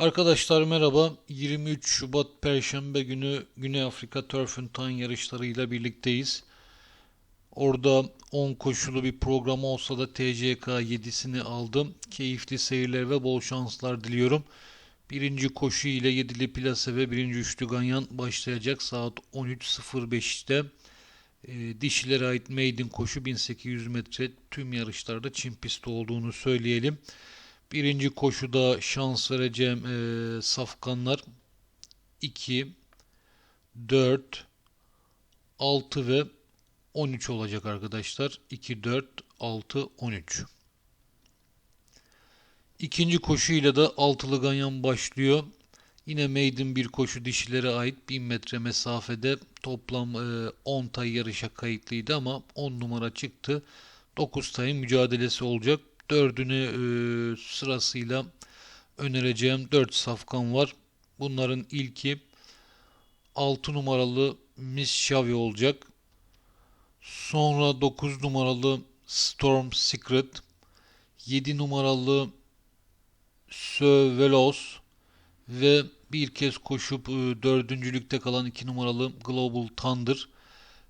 Arkadaşlar merhaba. 23 Şubat Perşembe günü Güney Afrika Turf and Time yarışlarıyla birlikteyiz. Orada 10 koşulu bir program olsa da TCK 7'sini aldım. Keyifli seyirler ve bol şanslar diliyorum. Birinci koşu ile yedili plase ve birinci üçlü ganyan başlayacak saat 13.05'te. E, dişilere ait maiden koşu 1800 metre tüm yarışlarda çim pisti olduğunu söyleyelim. Birinci koşuda şans vereceğim e, safkanlar 2, 4, 6 ve 13 olacak arkadaşlar. 2, 4, 6, 13. İkinci koşuyla da altılı ganyan başlıyor. Yine maiden bir koşu dişilere ait 1000 metre mesafede toplam e, 10 tay yarışa kayıtlıydı ama 10 numara çıktı. 9 tayın mücadelesi olacak. Dördünü e, sırasıyla önereceğim 4 safkan var. Bunların ilki 6 numaralı Miss Xavi olacak. Sonra 9 numaralı Storm Secret, 7 numaralı Sir Veloz ve bir kez koşup e, dördüncülükte kalan 2 numaralı Global Thunder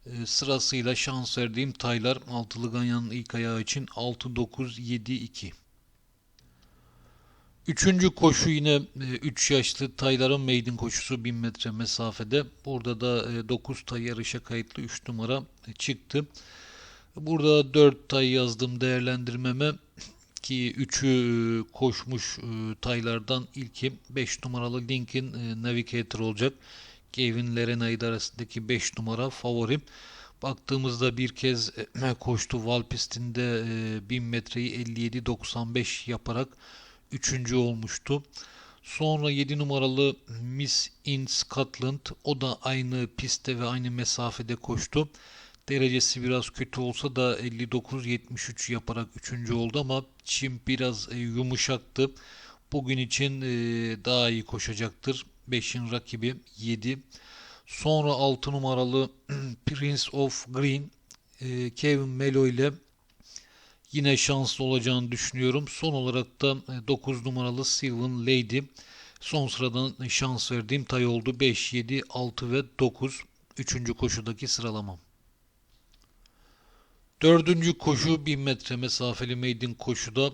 e, sırasıyla şans verdiğim taylar altılı ganyanın ilk ayağı için 6 9 7 2. Üçüncü koşu yine 3 yaşlı tayların maiden koşusu 1000 metre mesafede. Burada da 9 tay yarışa kayıtlı 3 numara çıktı. Burada 4 tay yazdım değerlendirmeme ki 3'ü koşmuş taylardan ilki 5 numaralı Lincoln Navigator olacak. Kevin Lerenay arasındaki 5 numara favorim. Baktığımızda bir kez koştu Val pistinde 1000 metreyi 57.95 yaparak 3. olmuştu. Sonra 7 numaralı Miss in Scotland o da aynı pistte ve aynı mesafede koştu. Derecesi biraz kötü olsa da 59-73 yaparak 3. oldu ama çim biraz yumuşaktı. Bugün için daha iyi koşacaktır. 5'in rakibi 7. Sonra 6 numaralı Prince of Green Kevin Melo ile yine şanslı olacağını düşünüyorum. Son olarak da 9 numaralı Sylvan Lady son sıradan şans verdiğim tay oldu. 5, 7, 6 ve 9. Üçüncü koşudaki sıralamam. Dördüncü koşu 1000 metre mesafeli maiden koşuda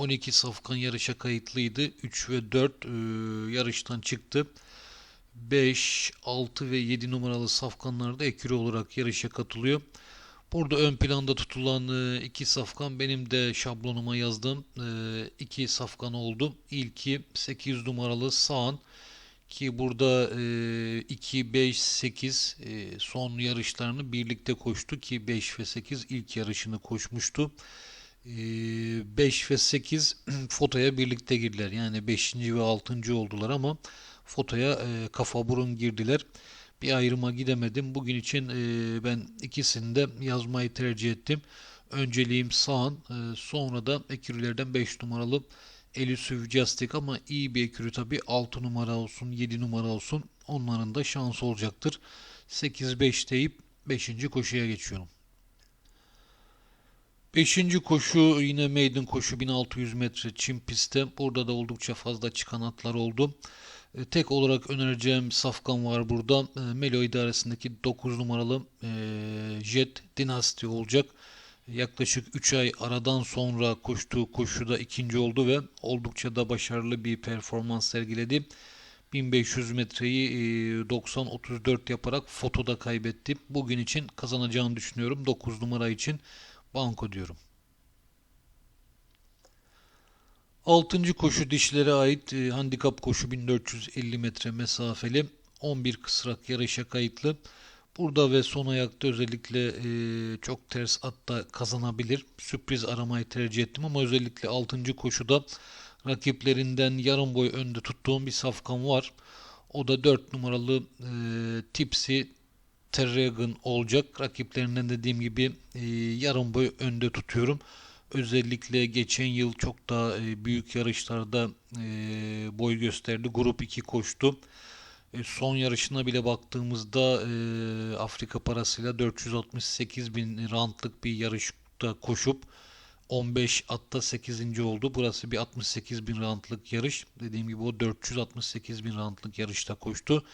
12 safkan yarışa kayıtlıydı. 3 ve 4 e, yarıştan çıktı. 5, 6 ve 7 numaralı safkanlar da ekürü olarak yarışa katılıyor. Burada ön planda tutulan e, iki safkan benim de şablonuma yazdığım e, iki safkan oldu. İlki 8 numaralı Sağan ki burada e, 2, 5, 8 e, son yarışlarını birlikte koştu ki 5 ve 8 ilk yarışını koşmuştu. 5 ve 8 fotoya birlikte girdiler. Yani 5. ve 6. oldular ama fotoya e, kafa burun girdiler. Bir ayrıma gidemedim. Bugün için e, ben ikisini de yazmayı tercih ettim. Önceliğim Sağan, e, sonra da ekürülerden 5 numaralı Elusive Justic ama iyi bir ekürü tabi 6 numara olsun 7 numara olsun onların da şansı olacaktır. 8-5 deyip 5. koşuya geçiyorum. Beşinci koşu yine maiden koşu 1600 metre çim pistte. Burada da oldukça fazla çıkan atlar oldu. E, tek olarak önereceğim safkan var burada. E, Melo idaresindeki 9 numaralı e, Jet Dynasty olacak. Yaklaşık 3 ay aradan sonra koştuğu koşuda ikinci oldu ve oldukça da başarılı bir performans sergiledi. 1500 metreyi 90-34 yaparak fotoda kaybetti. Bugün için kazanacağını düşünüyorum. 9 numara için banko diyorum. Altıncı koşu dişlere ait e, handikap koşu 1450 metre mesafeli 11 kısrak yarışa kayıtlı. Burada ve son ayakta özellikle e, çok ters atta kazanabilir. Sürpriz aramayı tercih ettim ama özellikle 6. koşuda rakiplerinden yarım boy önde tuttuğum bir safkan var. O da 4 numaralı e, Tipsy Terragon olacak. Rakiplerinden dediğim gibi e, yarım boy önde tutuyorum. Özellikle geçen yıl çok daha e, büyük yarışlarda e, boy gösterdi. Grup 2 koştu. E, son yarışına bile baktığımızda e, Afrika parasıyla 468 bin rantlık bir yarışta koşup 15 atta 8. oldu. Burası bir 68 bin roundlık yarış. Dediğim gibi o 468 bin roundlık yarışta koştu.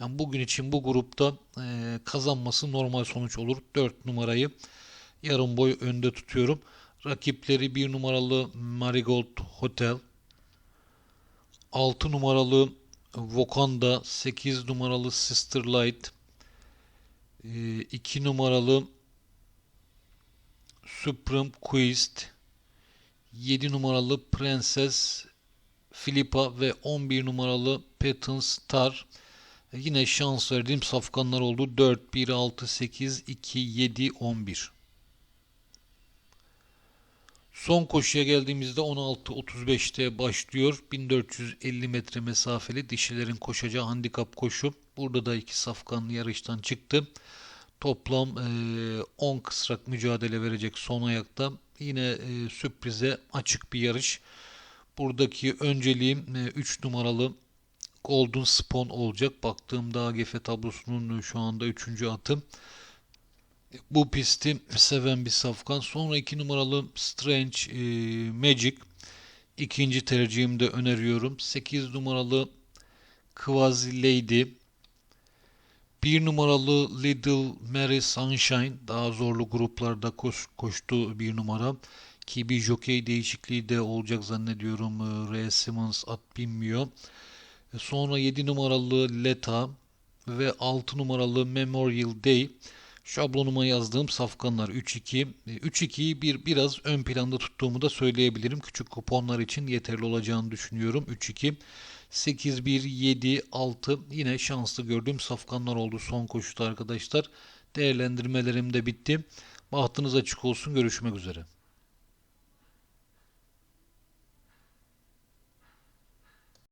Yani bugün için bu grupta e, kazanması normal sonuç olur. 4 numarayı yarım boy önde tutuyorum. Rakipleri 1 numaralı Marigold Hotel, 6 numaralı Wakanda, 8 numaralı Sister Light, 2 numaralı Supreme Quest, 7 numaralı Prenses Philippa ve 11 numaralı Patton Star. Yine şans verdiğim safkanlar oldu. 4, 1, 6, 8, 2, 7, 11. Son koşuya geldiğimizde 16.35'te başlıyor. 1450 metre mesafeli dişilerin koşacağı handikap koşu. Burada da iki safkan yarıştan çıktı. Toplam e, 10 kısrak mücadele verecek son ayakta. Yine e, sürprize açık bir yarış. Buradaki önceliğim e, 3 numaralı Golden Spawn olacak. Baktığımda AGF tablosunun şu anda 3. atı. Bu pisti seven bir safkan. Sonra 2 numaralı Strange e, Magic. İkinci tercihimde öneriyorum. 8 numaralı Quasi Lady. 1 numaralı Little Mary Sunshine daha zorlu gruplarda koş, koştu bir numara. Ki bir jockey değişikliği de olacak zannediyorum. E, Ray Simmons at binmiyor. E, Sonra 7 numaralı Leta ve 6 numaralı Memorial Day. Şablonuma yazdığım safkanlar 3-2. 3-2'yi bir biraz ön planda tuttuğumu da söyleyebilirim. Küçük kuponlar için yeterli olacağını düşünüyorum. 3-2. 8-1, 7, 6 yine şanslı gördüğüm safkanlar oldu son koşuda arkadaşlar. Değerlendirmelerim de bitti. Bahtınız açık olsun. Görüşmek üzere.